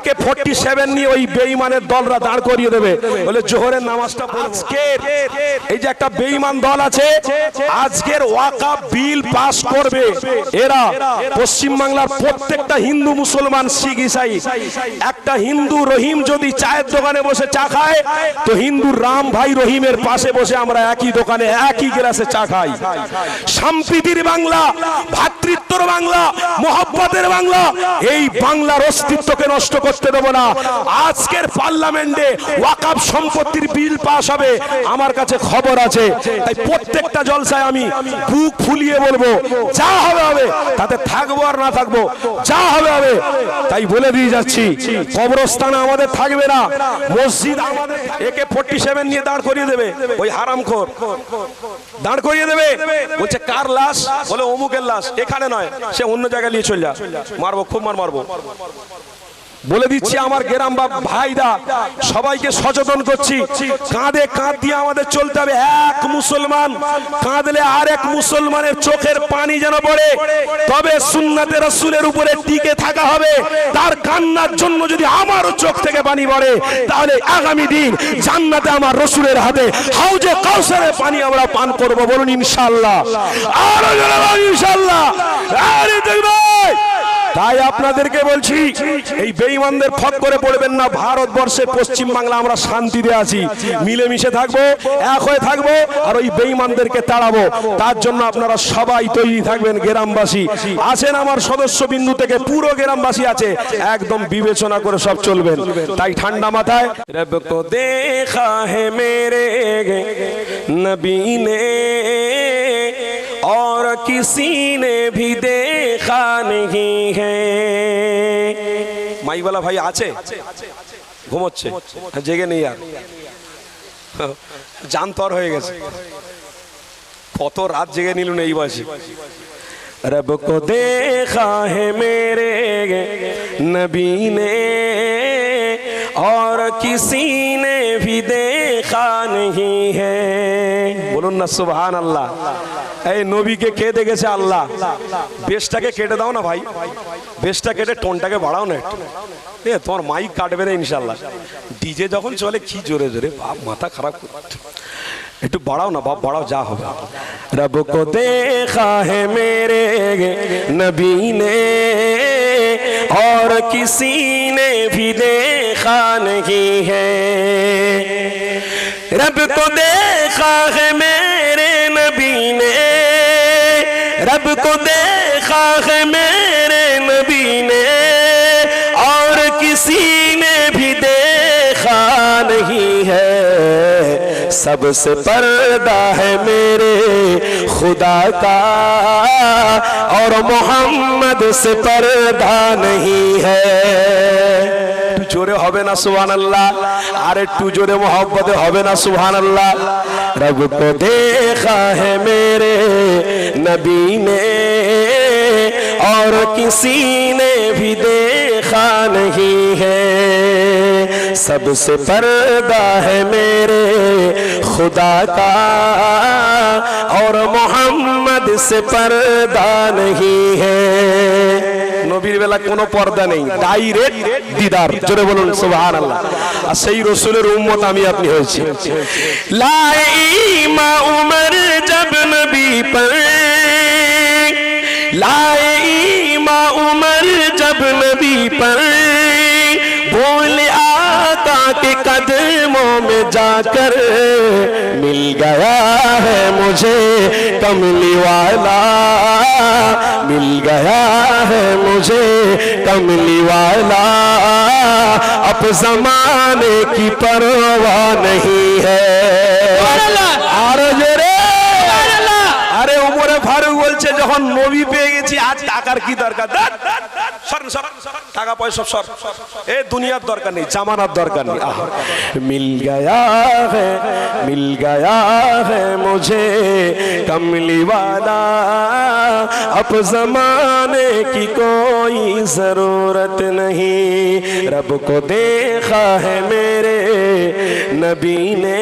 একে forty seven নিয়ে ওই বেইমানের দলরা দাঁড় করিয়ে দেবে। বলে জোহরের নামাজটা আজকের এই যে একটা বেইমান দল আছে আজকের ওয়াকা বিল পাস করবে। এরা পশ্চিম বাংলার প্রত্যেকটা হিন্দু মুসলমান শিখ ইসাই। একটা হিন্দু রহিম যদি চায়ের দোকানে বসে চা খায় তো হিন্দু রাম ভাই রহিমের পাশে বসে আমরা একই দোকানে একই গ্লাসে চা খাই। সম্প্রীতির বাংলা ভাতৃত্বর বাংলা মোহাব্বতের বাংলা এই বাংলার অস্তিত্বকে নষ্ট করতে দেব না। আজকের পার্লামেন্টে ওয়াকাব সম্পত্তির বিল পাস হবে। আমার কাছে খবর আছে। তাই প্রত্যেকটা জলসায় আমি বুক ফুলিয়ে বলব, যা হবে হবে, তাতে থাকব আর না থাকব, যা হবে হবে। তাই বলে দিয়ে যাচ্ছি, কবরস্থান আমাদের থাকবে না। মসজিদ আমাদের একে ফোর্টি সেভেন নিয়ে দাঁড় করিয়ে দেবে, ওই হারামখোর দাঁড় করিয়ে দেবে। বলছে, কার লাশ? বলে, অমুকের লাশ। এখানে নয়, সে অন্য জায়গায় নিয়ে চলে যা। মারবো, খুব মার মারবো। বলে দিচ্ছি আমার গ্রাম বা ভাইরা সবাইকে সচেতন করছি। কাঁধে কাঁধ দিয়ে আমাদের চলতে হবে। এক মুসলমান কাঁদলে আর এক মুসলমানের চোখের পানি যেন পড়ে। তবে সুন্নাতে রসুলের উপরে টিকে থাকা হবে। তার কান্নার জন্য যদি আমারও চোখ থেকে পানি পড়ে তাহলে আগামী দিন জান্নাতে আমার রসুলের হাতে হাউজে কাউসারের পানি আমরা পান করব বলুন ইনশাল্লাহ আরও ইনশাল্লাহ আরে দেখবে তাই আপনাদেরকে বলছি, এই বেঈমানদের ফক করে পড়বেন না। ভারতবর্ষে পশ্চিম বাংলা আমরা শান্তিতে আছি। মিলেমিশে থাকব, এক হয়ে থাকব, আর ওই বেঈমানদেরকে তাড়াবো। তার জন্য আপনারা সবাই তৈরি থাকবেন গ্রামবাসী। আছেন আমার সদস্য বিন্দু থেকে পুরো গ্রামবাসী আছে। একদম বিবেচনা করে সব চলবেন। তাই ঠান্ডা মাথায়। রব কো দেখা হে মেরে নবী और किसी ने भी देखा नहीं है মাইওয়ালা ভাই আছে ঘুমোচ্ছে জেগে নেই আর জানতর হয়ে গেছে কত রাত জেগে নিল এই বয়সে रब को देखा है मेरे नबी ने और किसी ने भी देखा नहीं है বলুন না সুবহান আল্লাহ এই নবীকে কে দেখেছে আল্লাহ বেশটাকে কেটে দাও না ভাই বেশটা কেটে টোনটাকে বাড়াও না একটু এ তোমার মাইক কাটবে না ইনশাল্লাহ ডিজে যখন চলে কি জোরে জোরে বাপ মাথা খারাপ করছে একটু বাড়াও না বাপ বাড়াও যা হবে রব কো দেখা है मेरे नबी ने और किसी ने भी देखा नहीं है رب کو دیکھا ہے میرے نبی نے۔ رب کو دیکھا ہے میرے نبی نے۔ اور کسی نے بھی دیکھا نہیں ہے۔ سب سے پردہ ہے میرے خدا کا۔ اور محمد سے پردہ نہیں ہے۔ جورے হবে না سبحان اللہ আর একটু جورے محبت হবে না سبحان اللہ রব کو دیکھا ہے میرے نبی نے اور کسی نے بھی دیکھا نہیں ہے سب سے پردہ ہے میرے خدا کا اور محمد سے پردہ نہیں ہے নবীর বেলা কোনো পর্দা নেই ডাইরেক্ট দিদার, জোরে বলুন সুবহান আল্লাহ আর সেই রসুলের উম্মত আমি, আপনি হয়েছি। লাইমা উমর জব নবী পর। লাইমা উমর জব নবী পর। میں جا کر مل گیا ہے مجھے کملی والا۔ مل گیا ہے مجھے کملی والا۔ اب زمانے کی پرواہ نہیں ہے۔ ارے عمر فاروق বলছে যখন নবী পেয়ে গেছি আর টাকার কি দরকার সরেন সর। টাকা পয়সা সর। এ দুনিয়ার দরকার নেই، জামানার দরকার مل گیا ہے গয়া হে، মিল کملی والا اب زمانے کی کوئی ضرورت نہیں رب کو دیکھا ہے میرے نبی نے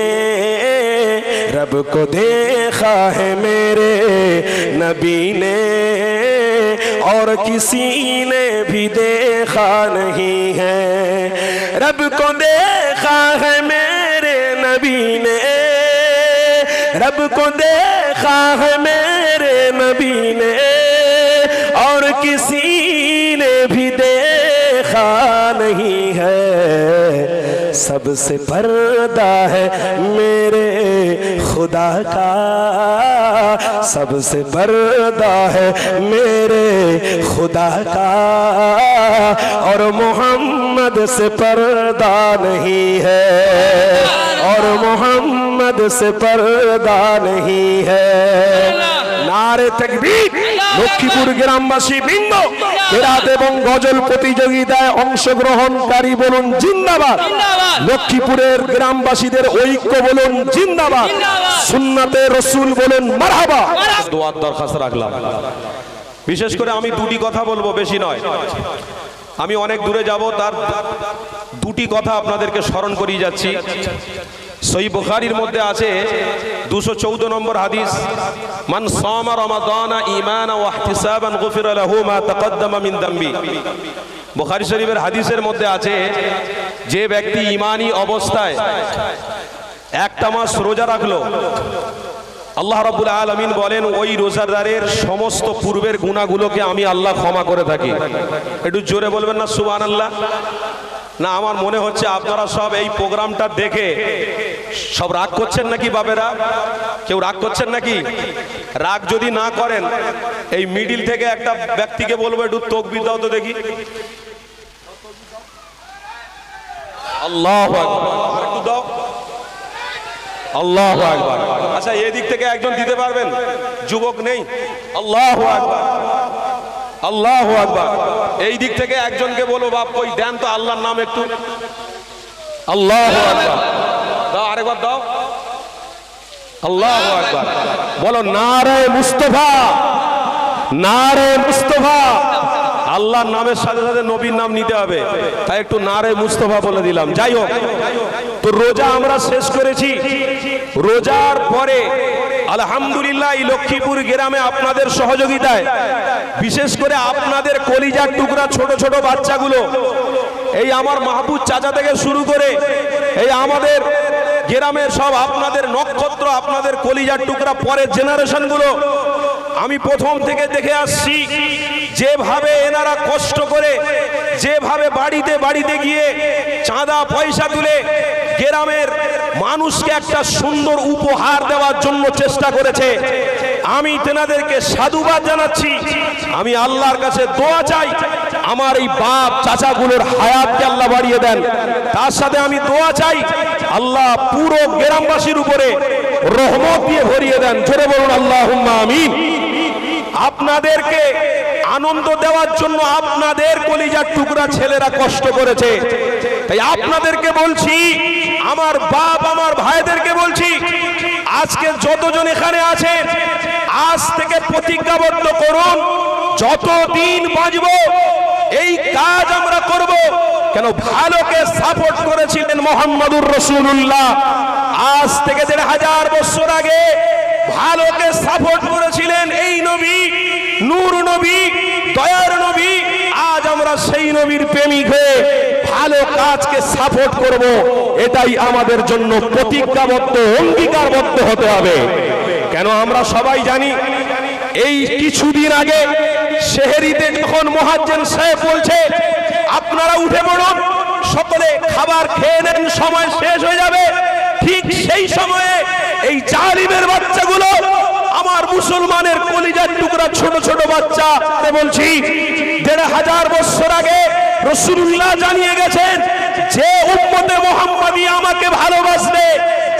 رب کو دیکھا ہے میرے نبی نے اور کسی نے بھی دیکھا نہیں ہے۔ رب کو دیکھا ہے میرے نبی نے۔ رب کو دیکھا ہے میرے نبی نے۔ اور کسی نے بھی دیکھا نہیں ہے۔ سب سے پردہ ہے میرے خدا کا۔ سب سے پردہ ہے میرے خدا کا۔ اور محمد سے پردہ نہیں ہے۔ اور محمد سے پردہ نہیں ہے۔ নারে তাকবীর। লক্ষ্মীপুর গ্রামবাসী বৃন্দ কেরাত এবং গজল প্রতিযোগিতায় অংশগ্রহণকারী বলুন জিন্দাবাদ। লক্ষ্মীপুরের গ্রামবাসীদের ঐক্য বলুন জিন্দাবাদ। সুন্নাতে রসুল বলুন মারহাবা। দোয়ার দরখাস্ত রাখলাম। বিশেষ করে আমি দুটি কথা বলব বেশি নয়। আমি অনেক দূরে যাব তার দুটি কথা আপনাদেরকে স্মরণ করিয়ে যাচ্ছি। সই বুখারির মধ্যে আছে দুশো চৌদ্দ নম্বর হাদিস, মান সামা রমাদানা ঈমানা ওয়া ইহতিসাবান গুফিরা লাহু মা তাকদ্দামা মিন দামবি। বুখারী শরীফের হাদিসের মধ্যে আছে, যে ব্যক্তি ঈমানি অবস্থায় একটা মাস রোজা রাখল, আল্লাহ রাব্বুল আলামিন বলেন, ওই রোজাদারের সমস্ত পূর্বের গুণাগুলোকে আমি আল্লাহ ক্ষমা করে থাকি। একটু জোরে বলবেন না, সুবহানাল্লাহ? না, আমার মনে হচ্ছে আপনারা সব এই প্রোগ্রামটা দেখে সব রাগ করছেন নাকি বাবেরা কেউ রাগ করছেন নাকি? রাগ যদি না করেন, এই মিডিল থেকে একটা ব্যক্তিকে বলব, একটু তকবির দাও তো দেখি। আল্লাহ একটু দাও। আল্লাহ আকবার। আচ্ছা এদিক থেকে একজন দিতে পারবেন? যুবক নেই। আল্লাহ আকবার। আল্লাহ আকবার। এই দিক থেকে একজনকে বলো বাপ কই দেন তো আল্লাহর নাম একটু। আল্লাহ আকবার। দাও, আরেকবার দাও। আল্লাহ আকবার। বলো, নারে মুস্তফা নারে মুস্তফা। আল্লাহর নামের সাথে সাথে নবীর নাম নিতে হবে। তাই একটু নারে মুস্তফা বলে দিলাম। যাই হোক, তো রোজা আমরা শেষ করেছি। রোজার পরে, আলহামদুলিল্লাহ, এই লক্ষ্মীপুর গ্রামে আপনাদের সহযোগিতায়, বিশেষ করে আপনাদের কলিজার টুকরা ছোট ছোট বাচ্চাগুলো, এই আমার মাহবুব চাচা থেকে শুরু করে, এই আমাদের গ্রামের সব আপনাদের নক্ষত্র, আপনাদের কলিজার টুকরা, পরের জেনারেশনগুলো আমি প্রথম থেকে দেখে আসছি, যেভাবে এনারা কষ্ট করে, যেভাবে বাড়িতে বাড়িতে গিয়ে চাঁদা পয়সা তুলে গ্রামের মানুষকে একটা সুন্দর উপহার দেওয়ার জন্য চেষ্টা করেছে। আমি তেনাদেরকে সাধুবাদ জানাচ্ছি। আমি আল্লাহর কাছে দোয়া চাই, আমার এই বাপ চাচাগুলোর হায়াতকে আল্লাহ বাড়িয়ে দেন। তার সাথে আমি দোয়া চাই আল্লাহ পুরো গ্রামবাসীর উপরে রহমত দিয়ে ভরিয়ে দেন। জোরে বলুন আল্লাহ আমিন। আপনাদেরকে আনন্দ দেওয়ার জন্য আপনাদের কলিজার টুকরা ছেলেরা কষ্ট করেছে। তাই আপনাদেরকে বলছি, আমার বাপ, আমার ভাইদেরকে বলছি, আজকে যতজন এখানে আছেন, আজ থেকে প্রতিজ্ঞাবদ্ধ করুন, যতদিন বাঁচব এই কাজ আমরা করব। কেন ভালোকে সাপোর্ট করেছিলেন মোহাম্মদুর রসুল্লাহ আজ থেকে দেড় হাজার বছর আগে ভালোকে সাপোর্ট করেছিলেন এই নবী, নূর নবী, দয়ার নবী। আজ আমরা সেই নবীর প্রেমিক হয়ে ভালো কাজকে সাপোর্ট করব। এটাই আমাদের জন্য প্রতিজ্ঞাবদ্ধ, অঙ্গীকারবদ্ধ হতে হবে। কেন আমরা সবাই জানি এই কিছুদিন আগে শেহেরিতে যখন মহাজ্জেন সাহেব বলছে, আপনারা উঠে পড়ুন, সকলে খাবার খেয়ে নেন, সময় শেষ হয়ে যাবে। ঠিক সেই সময়ে এই জালিমের বাচ্চাগুলো আমার মুসলমানের কলিজার টুকরা ছোট ছোট বাচ্চা বলছি, দেড় হাজার বছর আগে রসুল্লাহ জানিয়ে গেছেন, যে উম্মতে মোহাম্মদী আমাকে ভালোবাসবে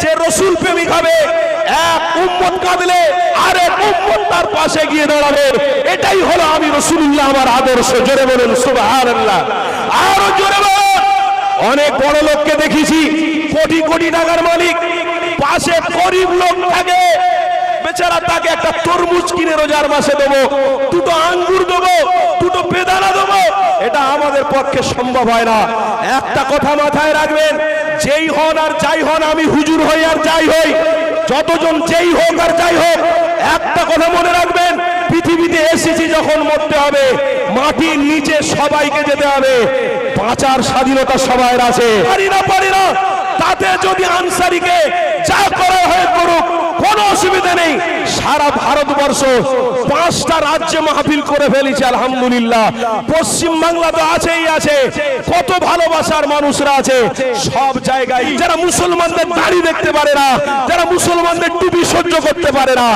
যে রসুল প্রেমিক হবে, এক উম্মত কাঁদলে আরেক উম্মত তার পাশে গিয়ে দাঁড়াবে। এটাই হলো আমি রসুল্লাহ আমার আদর্শ। জোরে বলুন, সুবহানাল্লাহ। আরও জোরে বলুন। অনেক বড় লোককে দেখেছি, কোটি কোটি টাকার মালিক, পাশে গরিব লোক থাকে। বেচারা তাকে একটা তরমুজ কিনে রোজার মাসে দেবো, দুটো আঙ্গুর দেবো, দুটো বেদানা দেবো। এটা আমাদের পক্ষে সম্ভব হয় না। একটা কথা মাথায় রাখবেন যেই হন আর যাই হন, আমি হুজুর হই আর যাই হই। যতজন যেই হোক আর যাই হোক, একটা কথা মনে রাখবেন, পৃথিবীতে এসেছি যখন মরতে হবে, মাটির নিচে সবাইকে যেতে হবে। বাঁচার স্বাধীনতা সবাই আছে। পারি না পারি না। তাতে যদি আনসারিকে যা করা হয়ে করুক কোনো অসুবিধা নেই। সারা ভারতবর্ষ পাঁচটা রাজ্যে মাহফিল করে ফেলেছে, আলহামদুলিল্লাহ। পশ্চিম বাংলা তো আছেই, আছে। কত ভালোবাসার মানুষরা আছে। সব জায়গায় যারা মুসলমানদের দাড়ি দেখতে পারে না, যারা মুসলমানদের টুপি সহ্য করতে পারে না,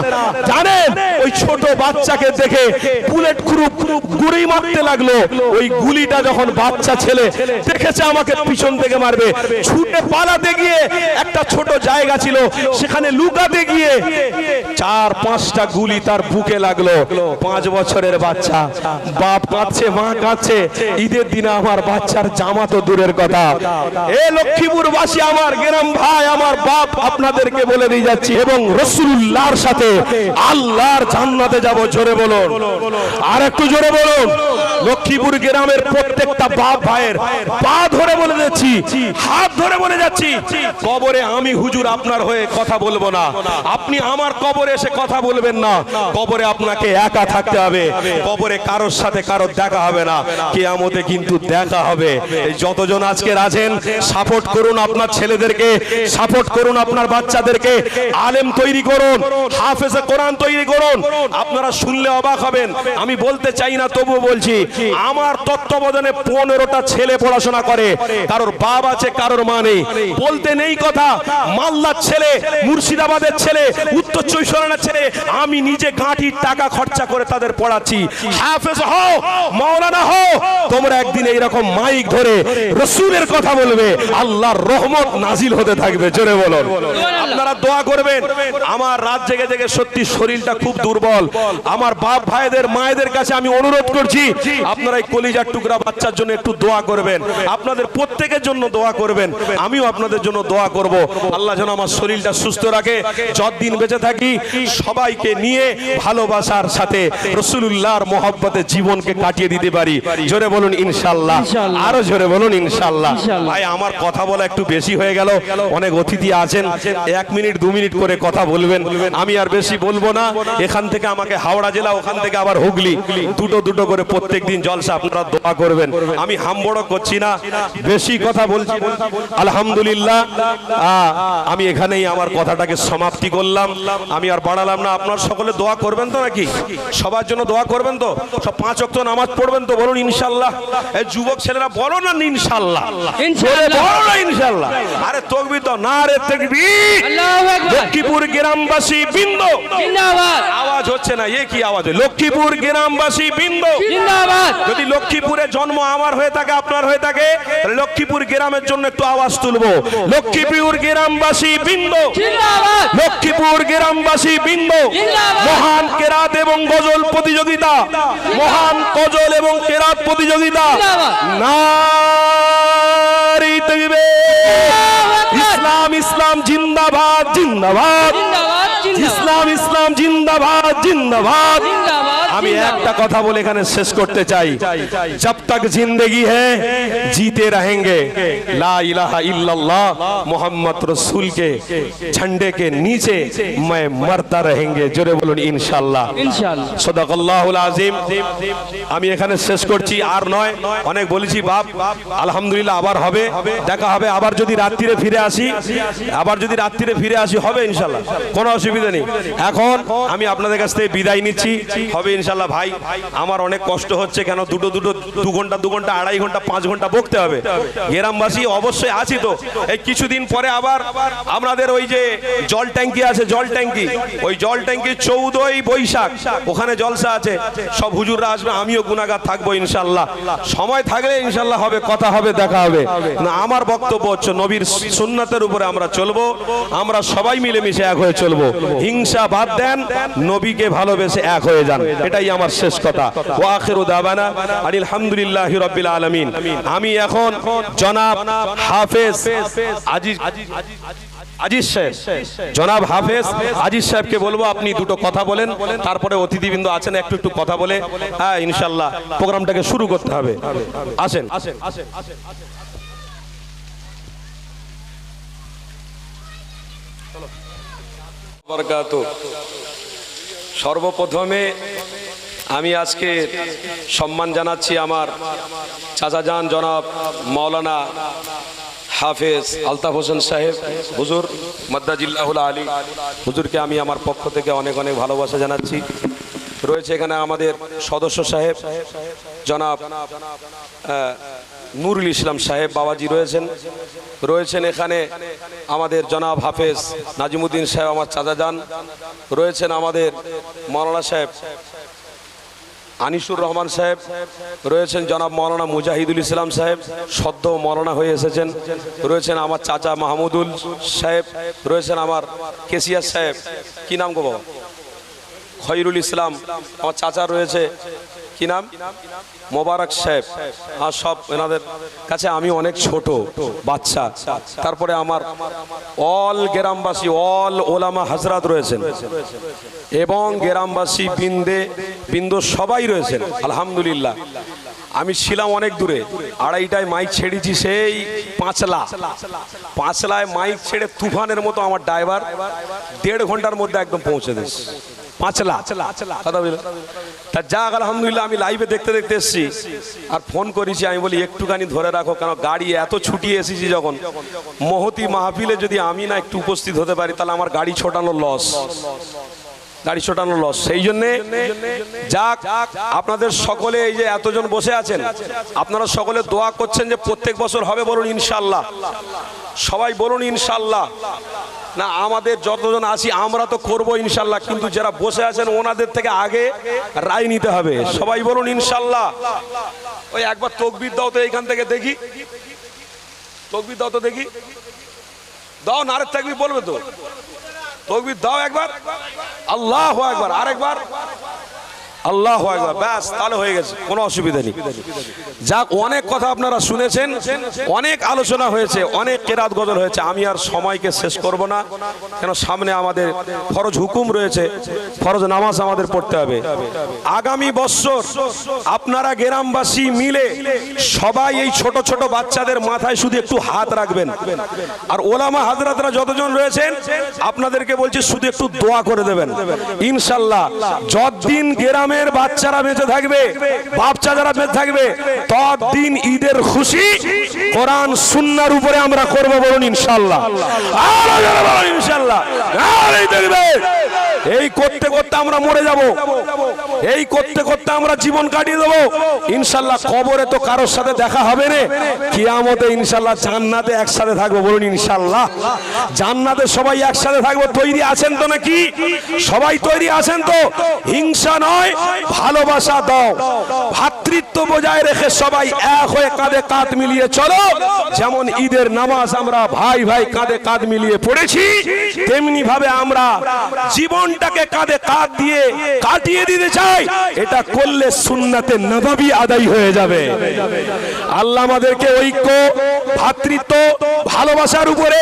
জানেন, ওই ছোট বাচ্চাকে দেখে বুলেট গ্রুপ গুলি মারতে লাগল। ওই গুলিটা যখন বাচ্চা ছেলে দেখেছে, আমাকে পিছন থেকে মারবে। ছুটে পালাতে গিয়ে একটা ছোট জায়গা ছিল, সেখানে লুকাতে গিয়ে চার, পাঁচটা গুলি তার বুকে লাগল। পাঁচ বছরের বাচ্চা। বাপ কাঁদছে, মা কাঁদছে। ঈদের দিনে আমার বাচ্চার জামা তো দূরের কথা। এ লক্ষ্মীপুর বাসী আমার গ্রাম ভাই, আমার বাপ আপনাদেরকে বলে দিয়ে যাচ্ছি এবং রসুল্লাহর সাথে আল্লাহর জান্নাতে যাব, জোরে বলুন। আর একটু জোরে বলুন। লক্ষ্মীপুর গ্রামের প্রত্যেকটা বাপ ভাইয়ের পা ধরে বলে যাচ্ছি হাত ধরে বলে যাচ্ছি, কবরে আমি হুজুর আপনার হয়ে কথা বলব না। আপনি আমার কবরে এসে কথা বলবেন না। কবরে আপনাকে একা থাকতে হবে। কবরে কারোর সাথে কারোর দেখা হবে না। কেয়ামতে কিন্তু দেখা হবে। এই যতজন আজকে আছেন সাপোর্ট করুন আপনার ছেলেদেরকে সাপোর্ট করুন আপনার বাচ্চাদেরকে। আলেম তৈরি করুন, হাফেজে কোরআন তৈরি করুন। আপনারা শুনলে অবাক হবেন। আমি বলতে চাই না, তবুও বলছি আমার তত্ত্বাবধানে পনেরোটা ছেলে পড়াশোনা করে। কারোর বাপ আছে, কারোর মা নেই। বলতে নেই কথা। মালদার ছেলে, মুর্শিদাবাদের ছেলে, উত্তর চব্বিশ পরগনার ছেলে, আমি নিজে গাঁটির টাকা খরচা করে তাদের পড়াচ্ছি। হাফেজ হও, মাওলানা হও। তোমরা একদিন এইরকম মাইক ধরে রসুলের কথা বলবে। আল্লাহর রহমত নাজিল হতে থাকবে, জোরে বলুন। আপনারা দোয়া করবেন। আমার রাত জেগে জেগে সত্যি শরীরটা খুব দুর্বল। আমার বাপ ভাইদের, মায়েদের কাছে আমি অনুরোধ করছি আপনারা এই কলিজার টুকরা বাচ্চার জন্য একটু দোয়া করবেন। আপনাদের প্রত্যেকের জন্য দোয়া করবেন। আমিও আপনাদের জন্য দোয়া করব। আল্লাহ যেন আমার শরীরটা সুস্থ রাখে যতদিন বেঁচে থাকি সবাইকে নিয়ে ভালোবাসার সাথে রসুল্লাহর মোহব্বতে জীবনকে কাটিয়ে দিতে পারি। জোরে বলুন ইনশাল্লাহ আরও জোরে বলুন ইনশাল্লাহ ভাই আমার কথা বলা একটু বেশি হয়ে গেল। অনেক অতিথি আছেন। এক মিনিট দু মিনিট করে কথা বলবেন। আমি আর বেশি বলব না। এখান থেকে আমাকে হাওড়া জেলা ওখান থেকে আবার হুগলি। দুটো দুটো করে প্রত্যেক দিন জলসা আপনারা দোয়া করবেন। আমি হামবড় করছি না বেশি কথা বলছি আলহামদুলিল্লাহ আমি এখানেই আমার কথাটাকে সমাপ্তি করলাম। আমি আর বাড়ালাম না আপনার সকলে দোয়া করবেন তো নাকি? সবার জন্য দোয়া করবেন তো? সব পাঁচ অক্ত নামাজ পড়বেন তো বলুন ইনশাল্লাহ এই যুবক ছেলেরা বলো না ইনশাল্লাহ বলো না ইনশাল্লাহ আরে তকবি তো না রে তকবি লক্ষ্মীপুর গ্রামবাসী বিন্দু। আওয়াজ হচ্ছে না এ কি আওয়াজ? লক্ষ্মীপুর গ্রামবাসী বিন্দু। জিন্দাবাদ। যদি লক্ষ্মীপুরে জন্ম আমার হয়ে থাকে আপনার হয়ে থাকে তাহলে লক্ষ্মীপুর গ্রামের জন্য একটু আওয়াজ তুলবো। লক্ষ্মীপুর গ্রামবাসী বিন্দু লক্ষ্মীপুর গ্রামবাসী বিন্দু মহান কেরাত এবং গজল প্রতিযোগিতা মহান গজল এবং কেরাত প্রতিযোগিতা জিন্দাবাদ। নারী তৈবে। ইসলাম ইসলাম জিন্দাবাদ জিন্দাবাদ। জিন্দাবাদ জিন্দাবাদ। ইসলাম ইসলাম জিন্দাবাদ জিন্দাবাদ। জিন্দাবাদ। আমি জিন্দাবাদ। একটা কথা বলে এখানে শেষ করতে চাই जब तक जिंदगी है जीते रहेंगे ला इलाहा इल्लल्लाह मोहम्मद रसूल के झंडे के नीचे मैं मरता रहेंगे জোরে বলুন ইনশাআল্লাহ ইনশাআল্লাহ সদাকাল্লাহুল আজিম আমি এখানে শেষ করছি আর নয় অনেক বলেছি বাপ আলহামদুলিল্লাহ আবার হবে দেখা হবে আবার যদি রাত্রিরে ফিরে আসি আবার যদি রাত্রিরে ফিরে আসি হবে ইনশাল্লাহ কোনো অসুবিধা নেই এখন আমি আপনাদের কাছ থেকে বিদায় নিচ্ছি হবে ইনশাল্লাহ ভাই, আমার অনেক কষ্ট হচ্ছে কেন দুটো দুটো দু ঘণ্টা দু ঘণ্টা, আড়াই ঘণ্টা, পাঁচ ঘণ্টা বকতে হবে। গ্রামবাসী অবশ্যই আছি তো। এই কিছুদিন পরে আবার আমাদের ওই যে জল ট্যাঙ্কি আছে, জল ট্যাঙ্কি, ওই জল ট্যাঙ্কি চৌদ্দই বৈশাখ, ওখানে জলসা আছে। সব হুজুররা আসবে, আমিও গুনাগার থাকব ইনশাল্লাহ সময় থাকলে ইনশাল্লাহ হবে, কথা হবে, দেখা হবে। না, আমার বক্তব্য হচ্ছে নবীর সুন্নাতের উপরে আমরা চলবো, আমরা সবাই মিলেমিশে এক হয়ে চলবো। হিংসা বাদ দেন, নবীকে ভালোবেসে এক হয়ে যান। এটাই আমার শেষ কথা। ওয়া আখিরু দাবানা আনিল হামদুলিল্লাহি রাব্বিল আলামিন। আমি এখন জনাব হাফেজ আজিজ জনাব হাফেজ আজিজ সাহেবকে বলব, আপনি দুটো কথা বলেন, তারপরে অতিথিবৃন্দ আছেন, একটু একটু কথা বলে হ্যাঁ ইনশাল্লাহ প্রোগ্রামটাকে শুরু করতে হবে। আসেন। সর্বপ্রথমে আমি আজকে সম্মান জানাচ্ছি আমার চাচাজান জনাব মৌলানা হাফেজ আলতাফ হোসেন সাহেব। হুজুর মদ্দাজিল্লাহুল আলী। হুজুরকে আমি আমার পক্ষ থেকে অনেক অনেক ভালোবাসা জানাচ্ছি। রয়েছে এখানে আমাদের সদস্য সাহেব, জনাব নুরুল ইসলাম সাহেব বাবাজি রয়েছেন। রয়েছেন এখানে আমাদের জনাব হাফেজ নাজিমুদ্দিন সাহেব, আমার চাচা যান রয়েছেন আমাদের মৌলানা সাহেব আনিসুর রহমান সাহেব রয়েছেন জনাব মৌলানা মুজাহিদুল ইসলাম সাহেব, সদ্য মৌলানা হয়ে এসেছেন। রয়েছেন আমার চাচা মাহমুদুল সাহেব, রয়েছেন আমার কেসিয়ার সাহেব। কি নাম গো বাবা? খৈরুল ইসলাম, আমার চাচা রয়েছে। কি নাম? মোবারক সাহেব। আর সব এনাদের কাছে আমি অনেক ছোট, বাচ্চা। তারপরে আমার অল গ্রামবাসী, অল ওলামা হাজরাত রয়েছেন। এবং গ্রামবাসী, বিন্দে, বিন্দু সবাই রয়েছেন, আলহামদুলিল্লাহ। আমি ছিলাম অনেক দূরে, আড়াইটায় মাইক ছেড়েছি সেই পাঁচলা। পাঁচলায় মাইক ছেড়ে তুফানের মতো আমার ড্রাইভার দেড় ঘণ্টার মধ্যে একদম পৌঁছে দিস পাঁচলা। তা আলহামদুলিল্লাহ, আমি লাইভে দেখতে দেখতে এসেছি। আর ফোন করেছি, আমি বলি, একটুখানি ধরে রাখো, কেন গাড়ি এত এসেছি যখন? মহতি মাহফিলে যদি আমি না একটু উপস্থিত হতে পারি, তাহলে আমার গাড়ি ছোটানো লস গাড়ি ছোটানো লস সেই জন্যে যাক, আপনাদের সকলে এই যে এতজন বসে আছেন, আপনারা সকলে দোয়া করছেন যে প্রত্যেক বছর হবে বলুন ইনশাল্লাহ সবাই বলুন ইনশাল্লাহ না, আমাদের যতজন আছি, আমরা তো করব ইনশাল্লাহ কিন্তু যারা বসে আছেন, ওনাদের থেকে আগে রায় নিতে হবে। সবাই বলুন ইনশাল্লাহ ওই একবার তকবির দাও তো এইখান থেকে দেখি। তকবির দাও তো দেখি। দাও, নারের থাকবি বলবে তো। তকবির দাও একবার। আল্লাহ একবার আরেকবার। আল্লাহ ব্যাস, তাহলে হয়ে গেছে, কোনো অসুবিধা নেই। যাক, অনেক কথা আপনারা শুনেছেন, অনেক আলোচনা হয়েছে, অনেক কেরাত গজল হয়েছে, আমি আর সময়কে শেষ করব না, কেন সামনে আমাদের ফরজ হুকুম রয়েছে, ফরজ নামাজ আমাদের পড়তে হবে। আগামী বছর আপনারা গ্রামবাসী মিলে সবাই এই ছোট ছোট বাচ্চাদের মাথায় শুধু একটু হাত রাখবেন। আর ওলামা হাজরাতরা যতজন রয়েছেন, আপনাদেরকে বলছি শুধু একটু দোয়া করে দেবেন। ইনশাল্লাহ, যতদিন গ্রামের বাচ্চারা বেঁচে থাকবে, বাচ্চা যারা বেঁচে থাকবে তদিন ঈদের খুশি কোরআন সুন্নার উপরে আমরা করব বলুন ইনশাল্লাহ। ইনশাল্লাহ। দেখবে। এই করতে করতে আমরা মরে যাব। এই করতে করতে আমরা জীবন কাটিয়ে দেবো। ইনশাল্লাহ কবরে তো কারোর সাথে দেখা হবে না। কিয়ামতে ইনশাল্লাহ জান্নাতে একসাথে থাকব বলুন ইনশাল্লাহ। জান্নাতে সবাই একসাথে থাকব। তৈরি আছেন তো নাকি? সবাই তৈরি আছেন তো? হিংসা নয়, ভালোবাসা দাও। ভাতৃত্ব বজায় রেখে সবাই এক হয়ে কাঁধে কাঁধ মিলিয়ে চলো। যেমন ঈদের নামাজ আমরা ভাই ভাই কাঁধে কাঁধ মিলিয়ে পড়েছি, তেমনি ভাবে আমরা জীবনটাকে কাঁধে কাঁধ দিয়ে কাটিয়ে দিতে চাই। এটা করলে সুন্নাতে নবাবি আদায় হয়ে যাবে। আল্লাহ আমাদেরকে ঐক্য, ভাতৃত্ব, ভালোবাসার উপরে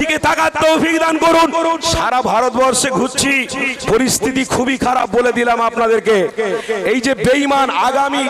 দিকে থাকার তৌফিক দান করুন। সারা ভারতবর্ষে ঘুরছি, পরিস্থিতি খুবই খারাপ বলে দিলাম আপনাদেরকে। এই যে বেঈমান আগামী